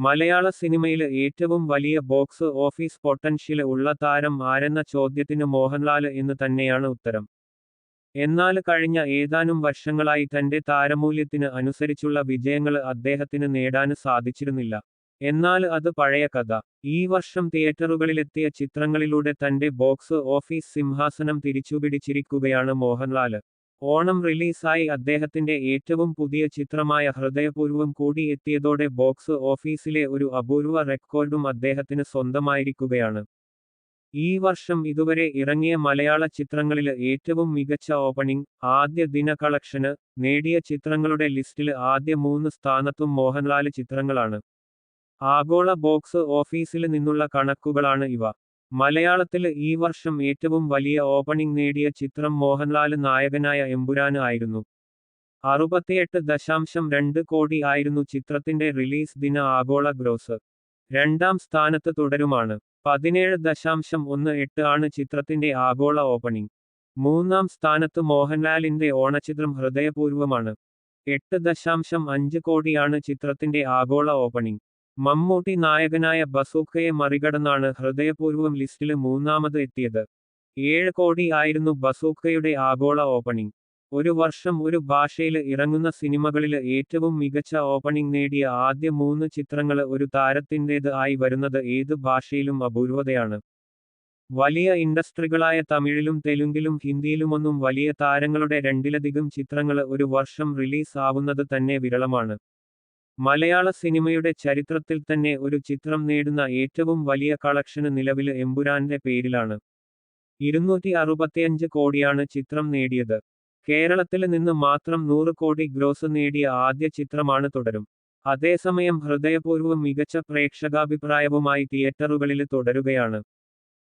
മലയാള സിനിമയിലെ ഏറ്റവും വലിയ ബോക്സ് ഓഫീസ് പൊട്ടൻഷ്യൽ ഉള്ള താരം ആരെന്ന ചോദ്യത്തിന് മോഹൻലാൽ എന്ന് തന്നെയാണ് ഉത്തരം. എന്നാൽ കഴിഞ്ഞ ഏതാനും വർഷങ്ങളായി തന്റെ താരമൂല്യത്തിന് അനുസരിച്ചുള്ള വിജയങ്ങൾ അദ്ദേഹത്തിന് നേടാൻ സാധിച്ചിരുന്നില്ല. എന്നാൽ അത് പഴയ കഥ. ഈ വർഷം തിയേറ്ററുകളിലെത്തിയ ചിത്രങ്ങളിലൂടെ തന്റെ ബോക്സ് ഓഫീസ് സിംഹാസനം തിരിച്ചുപിടിച്ചിരിക്കുകയാണ് മോഹൻലാൽ. ഓണം റിലീസായി അദ്ദേഹത്തിന്റെ ഏറ്റവും പുതിയ ചിത്രമായ ഹൃദയപൂർവം കൂടി എത്തിയതോടെ ബോക്സ് ഓഫീസിലെ ഒരു അപൂർവ റെക്കോർഡും അദ്ദേഹത്തിന് സ്വന്തമായിരിക്കുകയാണ്. ഈ വർഷം ഇതുവരെ ഇറങ്ങിയ മലയാള ചിത്രങ്ങളിൽ ഏറ്റവും മികച്ച ഓപ്പണിംഗ് ആദ്യ ദിന കളക്ഷന് നേടിയ ചിത്രങ്ങളുടെ ലിസ്റ്റിൽ ആദ്യ മൂന്ന് സ്ഥാനത്തും മോഹൻലാൽ ചിത്രങ്ങളാണ്. ആഗോള ബോക്സ് ഓഫീസിൽ നിന്നുള്ള കണക്കുകളാണ് ഇവ. മലയാളത്തിൽ ഈ വർഷം ഏറ്റവും വലിയ ഓപ്പണിംഗ് നേടിയ ചിത്രം മോഹൻലാൽ നായകനായ എമ്പുരാന് ആയിരുന്നു. അറുപത്തിയെട്ട് ദശാംശം രണ്ട് കോടി ആയിരുന്നു ചിത്രത്തിന്റെ റിലീസ് ദിന ആഗോള ഗ്രോസ്. രണ്ടാം സ്ഥാനത്ത് തുടരുമാണ്. പതിനേഴ് ദശാംശം ഒന്ന് എട്ട് ആണ് ചിത്രത്തിന്റെ ആഗോള ഓപ്പണിംഗ്. മൂന്നാം സ്ഥാനത്ത് മോഹൻലാലിന്റെ ഓണചിത്രം ഹൃദയപൂർവമാണ്. എട്ട് ദശാംശം അഞ്ച് കോടിയാണ് ചിത്രത്തിന്റെ ആഗോള ഓപ്പണിംഗ്. മമ്മൂട്ടി നായകനായ ബസൂക്കയെ മറികടന്നാണ് ഹൃദയപൂർവം ലിസ്റ്റിൽ മൂന്നാമത് എത്തിയത്. ഏഴ് കോടി ആയിരുന്നു ബസൂക്കയുടെ ആഗോള ഓപ്പണിംഗ്. ഒരു വർഷം ഒരു ഭാഷയിൽ ഇറങ്ങുന്ന സിനിമകളിൽ ഏറ്റവും മികച്ച ഓപ്പണിംഗ് നേടിയ ആദ്യ മൂന്ന് ചിത്രങ്ങൾ ഒരു താരത്തിന്റേത് ആയി വരുന്നത് ഏത് ഭാഷയിലും അപൂർവതയാണ് വലിയ ഇൻഡസ്ട്രികളായ തമിഴിലും തെലുങ്കിലും ഹിന്ദിയിലുമൊന്നും വലിയ താരങ്ങളുടെ രണ്ടിലധികം ചിത്രങ്ങൾ ഒരു വർഷം റിലീസ് ആവുന്നത് തന്നെ വിരളമാണ്. മലയാള സിനിമയുടെ ചരിത്രത്തിൽ തന്നെ ഒരു ചിത്രം നേടുന്ന ഏറ്റവും വലിയ കളക്ഷന് നിലവിൽ എമ്പുരാന്റെ പേരിലാണ്. ഇരുന്നൂറ്റി അറുപത്തിയഞ്ച് കോടിയാണ് ചിത്രം നേടിയത്. കേരളത്തിൽ നിന്ന് മാത്രം നൂറ് കോടി ഗ്രോസ് നേടിയ ആദ്യ ചിത്രമാണ് തുടരും. അതേസമയം ഹൃദയപൂർവം മികച്ച പ്രേക്ഷകാഭിപ്രായവുമായി തിയേറ്ററുകളിൽ തുടരുകയാണ്.